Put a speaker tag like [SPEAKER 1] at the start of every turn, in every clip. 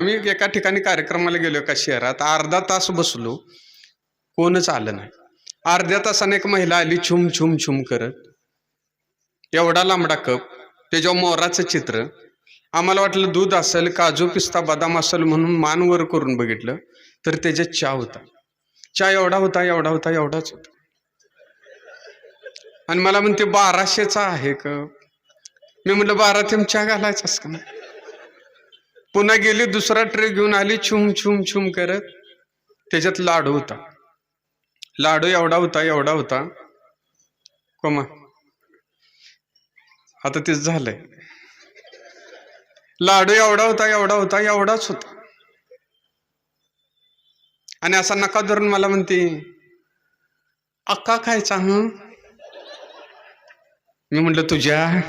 [SPEAKER 1] मी एका ठिकाणी कार्यक्रमाला गेलो एका शहरात. अर्धा तास बसलो. कोणच आलं नाही. अर्ध्या तासाने एक महिला आली छुम छुम छुम करत. एवढा लांबडा कप त्याच्यावर मोराचं चित्र. आम्हाला वाटलं दूध असेल काजू पिस्ता बदाम असेल म्हणून मान वर करून बघितलं तर त्याच्यात चहा होता. चहा एवढा होता एवढा होता एवढाच होता. आणि मला म्हणते बाराशेचा आहे का मी म्हटलं बारा थेंब चहा घालायचाच का? नाही पुन्हा गेली दुसरा ट्रे घेऊन आली छुम छुम छुम करत. त्याच्यात लाडू होता. लाडू एवढा होता एवढा होता. कोमा. आता तेच झालंय. लाडू एवढा होता एवढा होता एवढाच होता. आणि असा नका धरून मला म्हणते अक्का खायचा हं? मी म्हटलं तुझ्या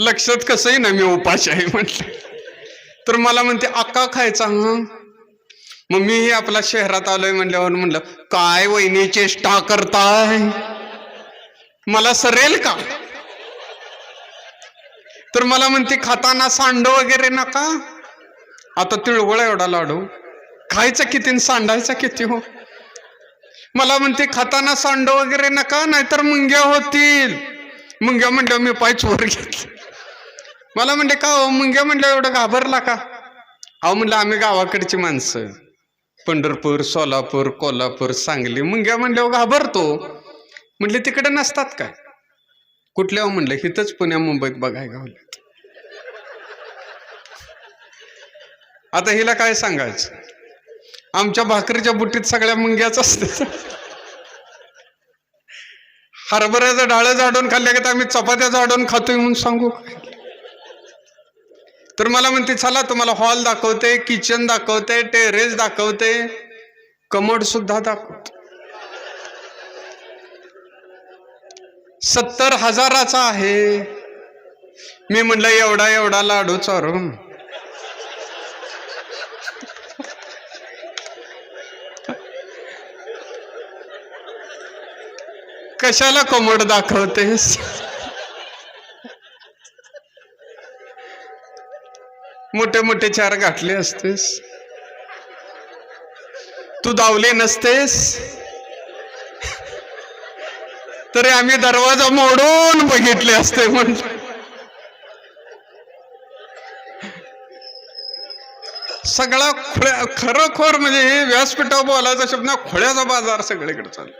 [SPEAKER 1] लक्षात कसंही ना मी उपाश आहे म्हटलं. तर मला म्हणते अक्का खायचा हं? मग मीही आपल्या शहरात आलोय म्हणल्यावर म्हणलं काय वहिनी चेष्टा करताय? मला सरेल का? तर मला म्हणते खाताना सांड वगैरे नका. आता तिळगुळा एवढा लाडू. खायचा किती सांडायचा किती हो? मला म्हणते खाताना सांड वगैरे नका नाहीतर मुंग्या होतील. मुंग्या म्हणल्यावर मी पाय चोर घेतले. मला म्हणले का हो? मुंग्या म्हणलं एवढं घाबरला का? अहो म्हणलं आम्ही गावाकडची माणसं. पंढरपूर सोलापूर कोल्हापूर सांगली. मुंग्या म्हणल्यावर घाबरतो. म्हटले तिकडे नसतात काय कुठल्या हो? म्हणलं हिथंच पुण्या मुंबईत बघाय गावल्यात. आता हिला काय सांगायचं? आमच्या भाकरीच्या बुट्टीत सगळ्या मुंग्याच असते हरभऱ्याचं डाळं झाडून खाल्ल्या की आम्ही चपात्या झाडून खातोय म्हणून सांगू काय? तर मला म्हणते चला तुम्हाला हॉल दाखवते किचन दाखवते टेरेस दाखवते. कमोड सुद्धा दाखवते. सत्तर हजाराचा आहे. मी म्हणलं एवढा एवढा लाडू चारून. कशाला कमोड दाखवतेस? मोठे मोठे चार गाठले असतेस. तू दावले नसतेस. तरी आम्ही दरवाजा मोडून बघितले असते म्हटलं सगळा खुळ्या खरोखर म्हणजे हे व्यासपीठावर बोलायचा शब्द खोळ्याचा बाजार सगळीकडे चालू.